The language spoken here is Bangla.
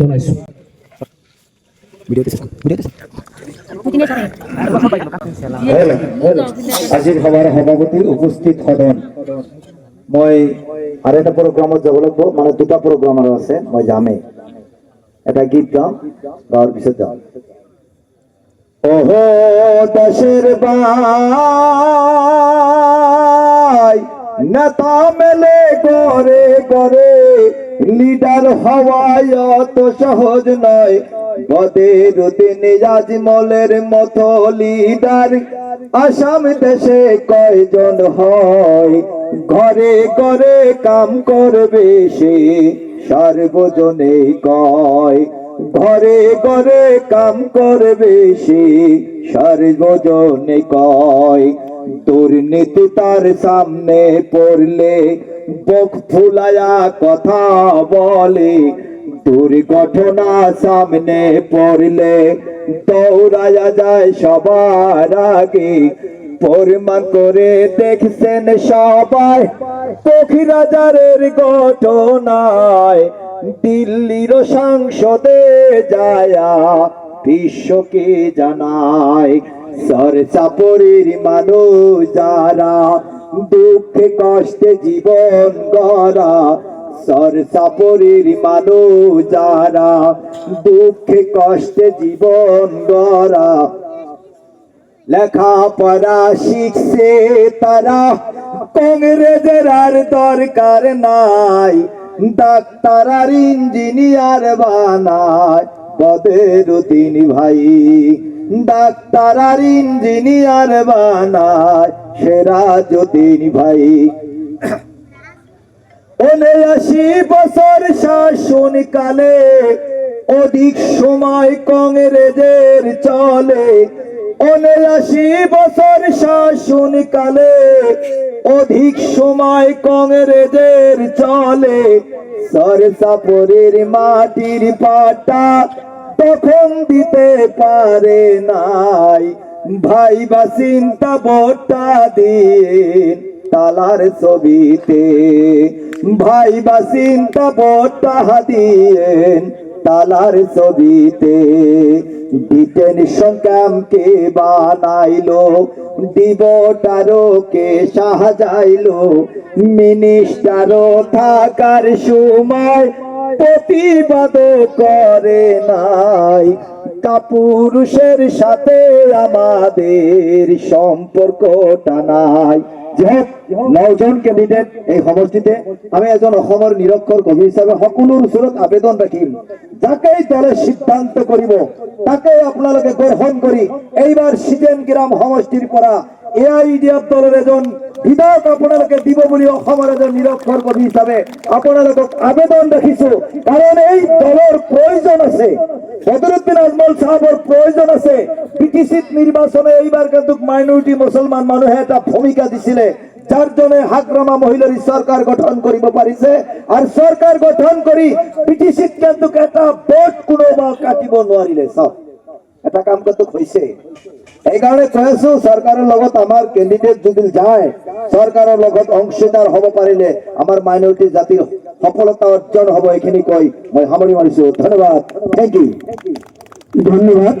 জনাইছোঁ। আজিৰ সভাৰ সভাপতি উপস্থিত সদন মই আৰু এটা প্ৰগ্ৰামত যাব লাগিব মানে দুটা প্ৰগ্ৰাম আৰু আছে, মই যামেই এটা গীত গাম, গাওয়ার পিছত যাম। ওহো দশের বাই নেতা মেলে করে করে লিডার হওয়ায় অত সহজ নয়। বদের দিন আজমলের মতো লিডার আসাম দেশে কয়জন হয়? ঘরে ঘরে কাম করবে সে সার্বজনে কয়। ঘরে ঘরে কাম করবে সে সার্বজনে কয়। দুর্নীতি তার সামনে পড়লে বক ফুলায়া কথা বলে। দুর্ঘটনা সামনে পড়লে দৌড়ায়া যায় সবার আগে। পরিমাণ করে দেখছেন সবাই পখিরাজারের ঘটনায়। দিল্লির সংসদে যায়া বিশ্বকে জানায়? সর চাপড়ির মানুষ যারা, দুঃখে কষ্টে জীবন গড়া, সর চাপড়ির মানুষ যারা, দুঃখে কষ্টে জীবন গড়া। লেখাপড়া শিখছে তারা, কংগ্রেসের আর দরকার নাই, ডাক্তার আর ইঞ্জিনিয়ার বানায়। বদরুদ্দিন ভাই ডাক্তার আর ইঞ্জিনিয়ার বানায় সেরাজুদ্দিন ভাই। উনআশি বছর শাসন কালে অধিক সময় কংগ্রেসের চলে। উনআশি বছর শাসন কালে অধিক সময় কংগ্রেসের চলে। সরসাপুরের মাটির পাটা তখন দিতে পারে নাই। ভাই বা চিন্তা ভোটটা দিন তালার ছবিতে। ভাই বা চিন্তা ভোটটা দিয়েন তালার ছবিতে। ডিটেনশন ক্যাম্পকে বানাইলো ডিবটারও কে সাহাযাইলো মিনিস্টারও থাকার সময় প্রতিবাদ করে নাই। কাপুরুষের সাথে আমাদের সম্পর্কটা নাই। যে নজন এই সমষ্টিতে আমি এজন অসমৰ নিৰক্ষৰ কবি হিচাপে সকলোৰ ওচৰত আবেদন ৰাখিম। যাকেই দলে সিদ্ধান্ত কৰিব, তাকেই আপোনালোকে গ্ৰহণ কৰি এইবাৰ চিজেন গ্ৰাম সমষ্টিৰ পৰা এ আই ডি এফ দলৰ এজন বিধায়ক আপোনালোকে দিব বুলি অসমৰ এজন নিৰক্ষৰ কবি হিচাপে আপোনালোকক আবেদন ৰাখিছো কাৰণ এই দলৰ প্ৰয়োজন আছে। বদৰুদ্দিন আজমল সাহেবৰ প্ৰয়োজন আছে। পিটিচিত নিৰ্বাচনে এইবাৰ কিন্তু মাইনৰিটি মুছলমান মানুহে এটা ভূমিকা দিছিলে। যাৰ জনে হাগ্ৰামা মহিলাৰ চৰকাৰ গঠন কৰিব পাৰিছে। আৰু চৰকাৰ গঠন কৰি পিটিচিত কিন্তু এটা ভোট কোনোবা কাটিব নোৱাৰিলে। চাওক, এটা কাম কিন্তু হৈছে। সেইকাৰণে কৈ আছো চৰকাৰৰ লগত আমাৰ কেণ্ডিডেট যদি যায় চৰকাৰৰ লগত অংশীদাৰ হ'ব পাৰিলে আমাৰ মাইনৰিটি জাতিৰ সফলতা অৰ্জন হ'ব, এইখিনি কৈ মই সামৰি মাৰিছো। ধন্যবাদ। থেংক ইউ ধন্যবাদ।